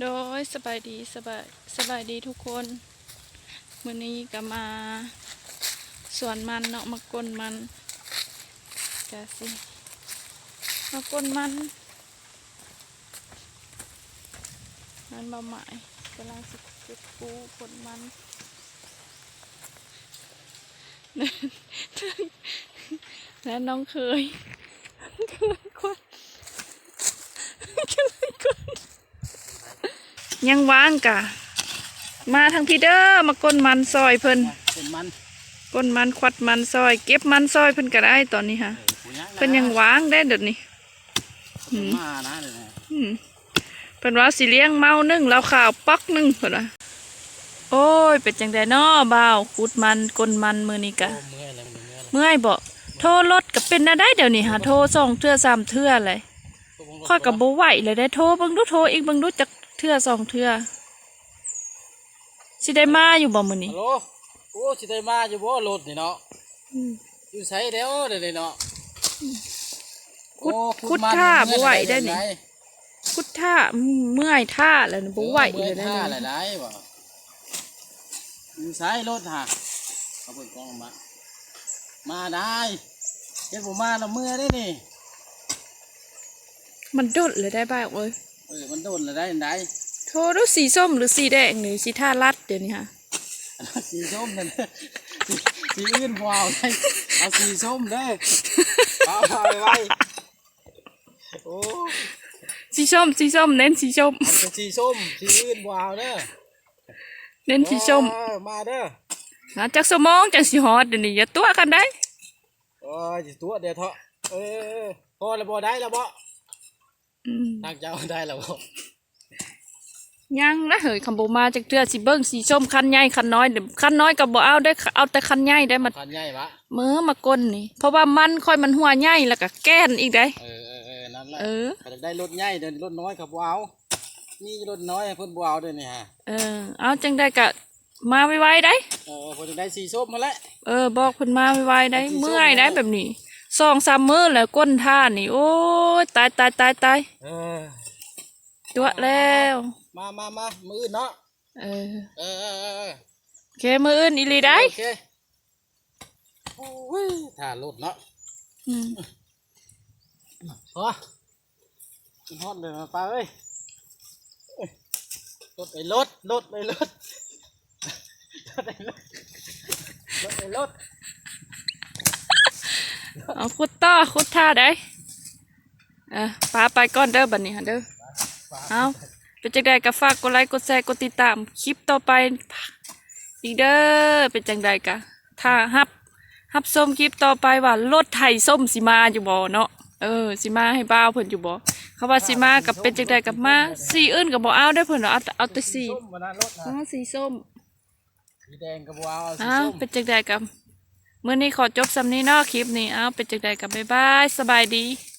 โดยสบายดีสบายสบายดีทุกคนมื้อนี้ก็มาสวนมันเนาะมากลนมันกะสิมากลนมันมันบะหมายกำลังสิเก็บปูผลมันและน้องเคยกำลังกวนกำลังกวน ยังว่างกะ มาทางพี่เด้อมากก้นมันซอยเพิ่นเป็นมันก้นมันควัดมันซอย เก็บมันซอยเพิ่นก็ได้ตอนนี้ค่ะเพิ่นยังว่างได้เดี๋ยวนี้เพิ่นมานะเดี๋ยวนี้อืมเพิ่นว่าสิเลี้ยงเมานึ่งแล้วข้าวปักหนึ่งเพิ่นว่าโอ้ยเป็นจังไดน้อบ่าวขุดมันก้นมันมื้อนี้กะโอ้เมื่อยแล้วมันเมื่อยแล้วเมื่อยบ่โทรรถก็เป็นได้ได้เดี๋ยวนี้หาโทรสองเทื่อสามเทื่อเลยค่อยก็บ่ไหวเลยได้โทรเบิ่งดูโทรอีกเบิ่งดูจักเทื่อสองเทื่อสิได้มาอยู่บ่มื้อนี้ฮัลโหลโอ้สิได้มาอยู่บ่รถนี่เนาะอืมอยู่ไสเด้อเดี๋ยวนี้เนาะขุดโอ้ขุดมันท่าเมื่บ่อยไหวแล้วได้นี่หพุดท่าอืมเมื่อยท่าแล้วนะบ่ไหวเมื่เลอยยท่านะหลายๆบ่อยู่ไสรถฮะเอาเปิดกล้องมามาได้เฮ็ดบ่มาแล้วเมื่อยได้นี่มันโดดเลยได้บ่ายเอ้ย เออมันโดนแล้วได้อันใดโทรดูสีส้มหรือสีแดงนี่สีท่ารัดเดี๋ยวนี้ค่ะอันนั้นสีส้มนั่นเด้อสีสีอื่นบ่เอาได้เอาสีส้มเด้อเอาเอาไว้โอ้สีส้มสีส้มเน้นสีส้มเอาแต่สีส้มสีอื่นบ่เอาเด้อเน้นสีส้มเออมาเด้อนะจักสมองจังสีฮอดเดี๋ยวนี้อย่าตัวกันได้โอ้ยสิตัวเดียวเถอะเออพอแล้วบ่ได้แล้วบ่ อืมทางเจ้าได้แล้วบ่ยังนะเฮ้ยคำบ่มาจากเทื่อสิเบิ่งสีส้มคันใหญ่คันน้อยเดี๋ยวคันน้อยก็บ่เอาได้เอาแต่คันใหญ่ได้มาคันใหญ่ปะเมื่อมากลนนี่ เพราะว่ามันค่อยมันหัวใหญ่แล้วก็แก้นอีกได้เออเออเออนั่นแหละเออถ้าอยากได้รถใหญ่เดินรถน้อยก็บ่เอานี่รถน้อยให้เพิ่นบ่เอาเด้อนี่ฮะเออเอาจังได้ก็มาไวๆได้เออเพิ่นจะได้สีส้มมาแล้วเออบอกเพิ่นมาไวๆได้เอาที่เมื่อยได้ส้มแล้วแบบนี้ สองสามมื้อแล้วก้นท่านี่ โอ้ยตายตายตายตายเออตัวแล้ว มามามามืออื่นเนาะเออเออเออเออเออโอเคมื้ออื่นอีหลีได้โอเคโอ้ยถ้ารถเนาะอืมพอขึ้นฮอดเลยมาป้าเอ้ยเอ้ยรถไอ้รถรถไอ้รถรถไอ้รถรถไอ้รถ เอาขุดต่อขุดท่าได้เออปาไปก่อนเด้อบัดนี้หั่นเด้อเอาเป็นจังไดก็ฝากกดไลค์กดแชร์กดติดตามคลิปต่อไปอีกเด้อเป็นจังไดก็ถ้าฮับฮับส้มคลิปต่อไปว่ารถไถส้มสิมาอยู่บ่เนาะเออสิมาให้บ้าวเพิ่นอยู่บ่เขาว่าสิมากับเป็นจังไดกับมาสีอื่นก็บ่เอาได้อเพิ่นเอาแต่เอาแต่สีส้มมานะรถนะอ๋อสีส้มสีแดงกับบัวเอาสีอ้าวส้มเป็นจังไดกับ มื่อนี้ขอจบสำนี้นอกคลิปนี้เอาวเป็นจังใดกับบ๊ายบาย สบายดี